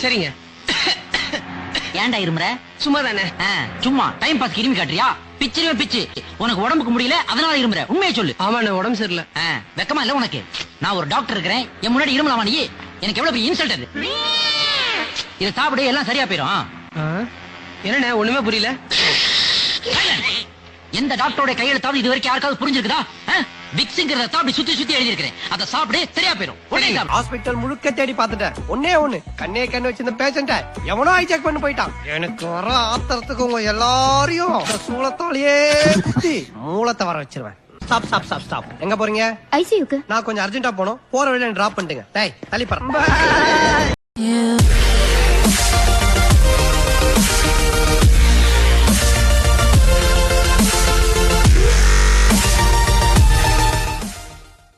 சரிங்க. ஏன்டா இருமுற? சும்மா தானே சும்மா. டைம் பாஸ் கிருமி காட்டுறியா? பிச்சிருவே பிச்சு. உனக்கு உடம்புக்கு முடியல அதனால இருமுற. உண்மையை சொல்லு. ஆமாண்ணே உடம்பு சரியில்லை. வெக்கமா இல்ல உனக்கு? நான் ஒரு டாக்டர் இருக்கிறேன். என் முன்னாடி இருமலாமா நீ எனக்கு எவ்வளவு பெரிய இன்சல்ட் அது? இதை சாப்பிடு எல்லாம் சரியா போயிடும்? என்னண்ணே ஒண்ணுமே புரியல. எந்த டாக்டரோட கையெழுத்தாவது இது வரைக்கும் யாருக்காவது புரிஞ்சிருக்குதா? விக்ஸுங்கிறத தான் அப்படி சுத்தி சுத்தி எழுதியிருக்கிறேன். அதை சாப்பிடு சரியா போயிடும். உடனே. ஹாஸ்பிட்டல் முழுக்க தேடி பார்த்துட்டேன். ஒன்னே ஒண்ணு. கண்ணே கண்ணு வச்சிருந்த பேஷண்ட எவனோ ஹைஜாக் பண்ணி போயிட்டான். எனக்கு வர ஆத்திரத்துக்கு உங்க எல்லாரையும் சூளத்தாலேயே குத்தி மூலத்தை வர வச்சிருவேன். ஸ்டாப் ஸ்டாப் ஸ்டாப் ஸ்டாப் எங்க போறீங்க? ஐசியூக்கு. நான் கொஞ்சம் அர்ஜென்ட்டா போகணும். போற வழியில டிராப் பண்ணிட்டுங்க டேய் தள்ளி